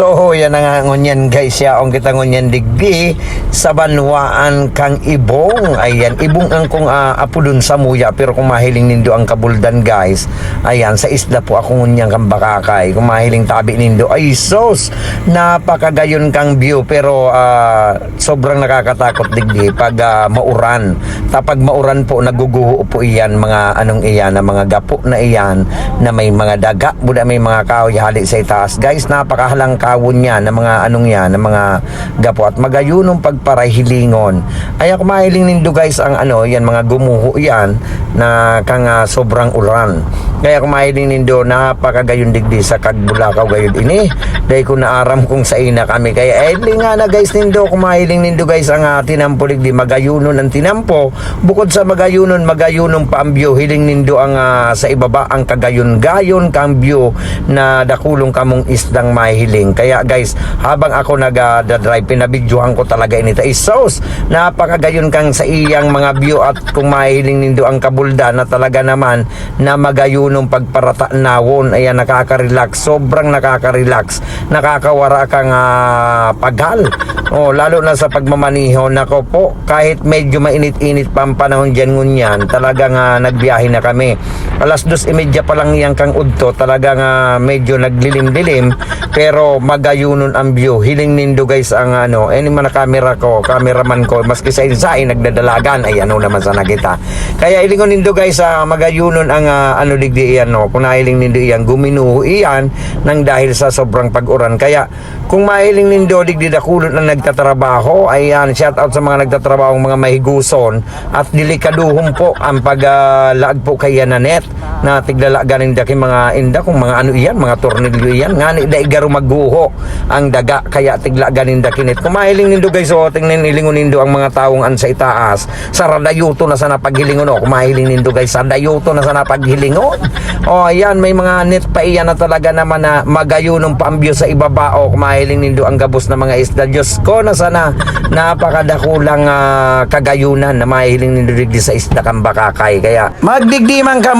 So, yan na nga ngunyan guys, ya ang kita ngunyan digdi sa banwaan kang ibong. Ayan, ibong ang kong uh, apo dun sa muya pero kung mahiling nindo ang kabuldan guys. Ayan, sa isla po ako ngunyan kang bakakay. Kung mahiling tabi nindo, ay sos, napakagayon kang view pero ah, sobrang nakakatakot digdi pag ah, mauran. Tapag mauran po, naguguho po iyan mga anong iyan, na mga gapo na iyan na may mga daga, buda may mga kahoy hali sa itaas. Guys, napakahalang kawon niya na mga anong yan, na mga gapo at magayunong pagparahilingon. Ay ako mahiling nindo guys ang ano, yan mga gumuho yan na kang ah, sobrang ulan. Kaya kung mahiling nindo napakagayon digdi sa kagbulakaw gayon ini. Dahil ko naaram kung sa ina kami. Kaya eh di nga na guys nindo kung mahiling nindo guys ang uh, tinampo digdi magayunon ang tinampo. Bukod sa magayunon magayunon paambyo hiling nindo ang ah, sa ibaba ang kagayon gayon kambyo na dakulong kamong isdang mahiling. Kaya guys, habang ako nag-drive, pinabidyohan ko talaga inita isos. Napakagayon kang sa iyang mga view at kung mahiling nindo ang kabulda na talaga naman na magayunong pagparata nawon. Ayan, nakaka-relax. Sobrang nakaka-relax. Nakakawara kang ah, paghal. Oh, lalo na sa pagmamaniho. Nako po, kahit medyo mainit-init pa ang panahon dyan ngunyan, talagang ah, nagbiyahe na kami. Alas dos imedya pa lang yang kang udto, talagang ah, medyo naglilim-dilim, pero magayunon ang view. Hiling nindo guys ang ano, eh man camera ko, cameraman ko, maski sa insay nagdadalagan, ay ano naman sa nakita. Kaya ilingon nindo guys, ah, magayunon ang ah, ano digdi iyan, no? kung nahiling nindo iyan, guminuho iyan nang dahil sa sobrang pag-uran. Kaya kung mahiling nindo digdi dakulot na nagtatrabaho, ayan, shout out sa mga nagtatrabaho mga mahiguson at delikaduhon po ang paglaag po kay na net na tiglala ganin daki mga inda kung mga ano iyan, mga tornilyo iyan, nga ni dai garo magguho ang daga kaya tigla ganin daki net. Kung mahiling nindo guys, so tingnan ilingon nindo ang mga taong an sa itaas, sa radayuto na sana paghilingon o, kung mahiling nindo guys, sa radayuto na sana paghilingon. O ayan, may mga net pa iyan na talaga naman na magayunong paambyo sa ibaba o kung mahiling nindo ang gabos na mga isda. Diyos ko na sana napakadakulang ah, kagayunan na mahiling nindo digdi sa isda kang. Kaya magdigdi man ka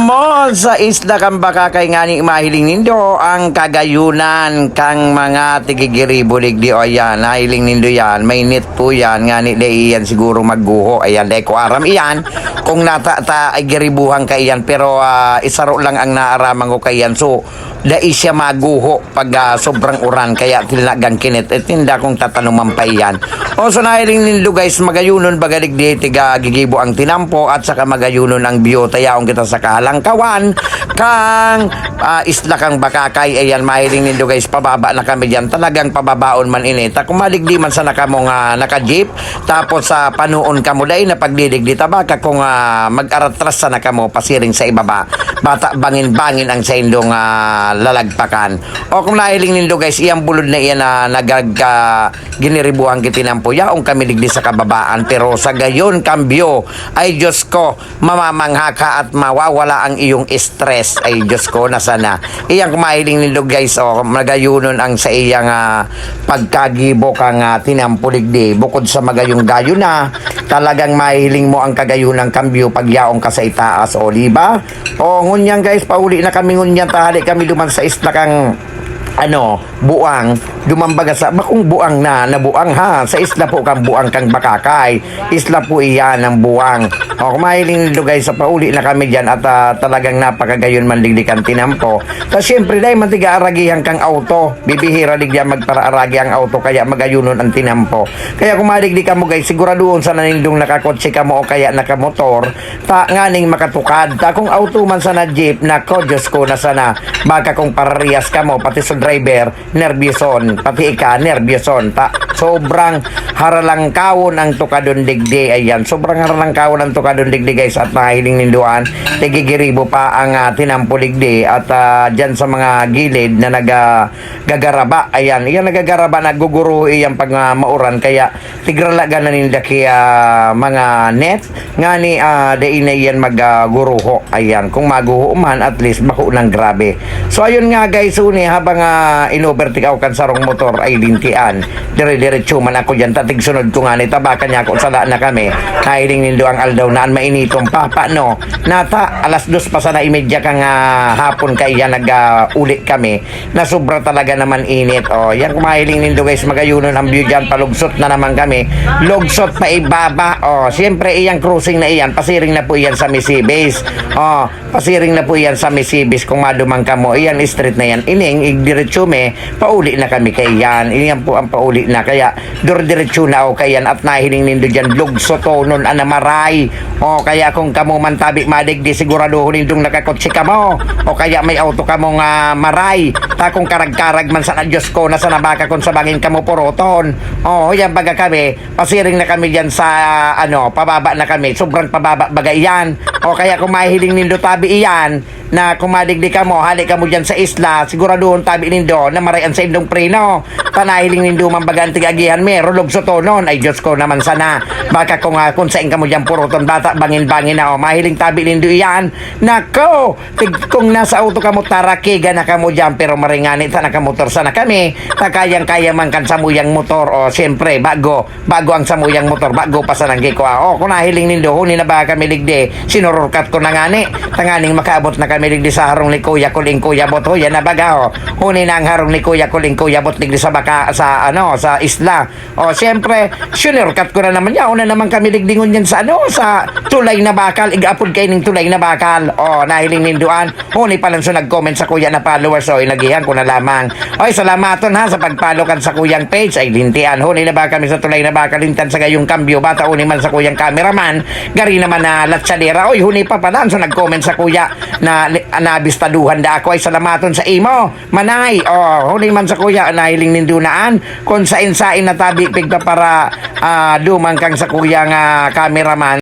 sa isda kang bakakay nga ni mahiling nindo ang kagayunan kang mga tigigiribo digdi o ayan, nahiling nindo yan. May net po yan nga ni dai yan siguro magguho. Ayan, dai ko aram iyan kung nata ta ay giribuhan ka iyan pero ah, isaro lang ang naaraman ko kay yan. So, dai siya maguho pag ah, sobrang uran kaya tinagang kinit et tinda kong tatanuman pa iyan o so nahiling nindo guys magayunon bagalig di tiga gigibo ang tinampo at saka magayunon ang biota yaong kita sa kahalangkawan kang ah, isla kang bakakay ayan mahiling nindo guys pababa na kami diyan talagang pababaon man ini. Ta kumaligdi man sa nakamo nga naka-jeep tapos sa panuon kamo dai na pagdidigdi tabaka kung ah, mag-aratras sa nakamo pasiring sa ibaba bata bangin-bangin ang sa indong ah, lalagpakan. O kung nahiling nindo guys, iyang bulod na iyan na nagag uh, giniribuhan kitinampo yaong kami ligdi sa kababaan. Pero sa gayon kambyo ay Diyos ko mamamangha ka at mawawala ang iyong stress. Ay Diyos ko na? Sana iyang kumahiling nindo guys o magayunon ang sa iyang ah, pagkagibo kang uh, tinampo ligdi bukod sa magayong gayo na talagang mahiling mo ang kagayunang kambyo pag yaong ka sa itaas o liba o ngunyan guys pauli na kami ngunyan tahali kami duman sa isla kang ano, buang, dumambaga sa, bakong buang na, nabuang ha, sa isla po kang buang kang bakakay, isla po iyan ang buang. O, kumahiling guys, sa pauli na kami dyan at ah, talagang napakagayon man ligdikan tinampo. Tapos syempre dahil mantiga aragihan kang auto, bibihira ligyan magparaaragi ang auto, kaya magayunon ang tinampo. Kaya kumaligdi ka mo guys, siguraduon sa nanindong nakakotse ka mo o kaya nakamotor, ta nganing makatukad. Ta kung auto man sana jeep, nako Diyos ko na sana, baka kung parehas ka mo, pati sa driver, nervyoson, pati ika, nervyoson. Ta, sobrang haralang kawon ang tukadon digdi. Ayan, sobrang haralang kawon ang tukadon digdi guys at nahiling ninduan. Tigigiribo pa ang uh, tinampo digdi at ah, dyan sa mga gilid na nagagaraba. Ayan, iyan nagagaraba, naguguro iyang pag ah, mauran. Kaya tigralaga na ninda kaya mga net nga ni uh, na iyan magguruho. Ayan, kung maguho man at least bako ng grabe. So ayun nga guys, uni habang uh, inovertik ako kan sarong motor ay lintian. Dire-diretso man ako dyan, tatig sunod ko nga ni tabakan niya ako sa na kami. Nailing nindo ang aldaw naan mainitong pa paano nata alas dos pa sana imedya kang ah, hapon kay yan nag ah, uli kami. Na sobra talaga naman init oh. Yan kumahiling nindo guys magayunon ang view dyan. Palugsot na naman kami. Lugsot pa ibaba oh. Siyempre iyang cruising na iyan. Pasiring na po iyan sa Misibis oh. Pasiring na po iyan sa Misibis kung madumang ka mo. Iyan street na yan. Ining igdiretso me pauli na kami kay yan iyan po ang pauli na. Kaya dur diretso na o kayan at nahiling nindo dyan. Lugsot o nun anamaray o kaya kung kamo man tabi madig di sigurado nindong nakakotse ka mo. O kaya may auto ka mo nga maray. Ta kung karag-karag man sa Diyos ko na sa nabaka kung sa bangin ka mo poroton. O yan baga kami pasiring na kami dyan sa ano pababa na kami. Sobrang pababa baga yan o kaya kung mahiling nindo tabi iyan na kumadigdi ka mo, hali ka mo dyan sa isla, siguraduhon tabi nindo na marayan sa indong preno. Panahiling nindo mambagan tigagihan me, rulog sa tonon, ay Diyos ko naman sana. Baka kung uh, kung saan ka mo dyan puroton bata, bangin-bangin na o, mahiling tabi nindo iyan. Nako, tig, kung nasa auto ka mo, tarakiga na ka mo dyan, pero maringani, sana ka motor sana kami, takayang-kaya man kan samuyang motor, o siyempre, bago, bago ang samuyang motor, bago pa sa nanggi ko, o kung nahiling nindo, huni na ba kami ligde, sinururkat ko na ngani, tanganing makaabot na kami ligdi sa harong ni Kuya Kuling Kuya Bot, yan na baga, o, huni na ang harong ni Kuya Kuling Kuya Bot, ligdi sa baka, sa, ano, sa isla, o, siyempre, sinururkat ko na naman yan, una naman kami ligdingon yan sa, ano, sa tulay na bakal, igapod kayo ng tulay na bakal, o, nahiling ninduan, huni pa lang so nag-comment sa Kuya na followers, o, inagihan ko na lamang, oy, salamaton ha, sa pagpalo kan sa Kuyang page, ay lintian, huni na ba kami sa tulay na bakal, lintan sa gayong kambyo, bata uni man sa Kuyang cameraman, gari naman na latsadera, oy, huni pa pala, so nag-comment sa Kuya, na nabistaduhan da ako, ay salamaton sa imo, manay, o, huni man sa Kuya, nahiling nindunaan, kung sa insain na tabi, pigta para, ah, dumang kang sa Kuyang ah, cameraman,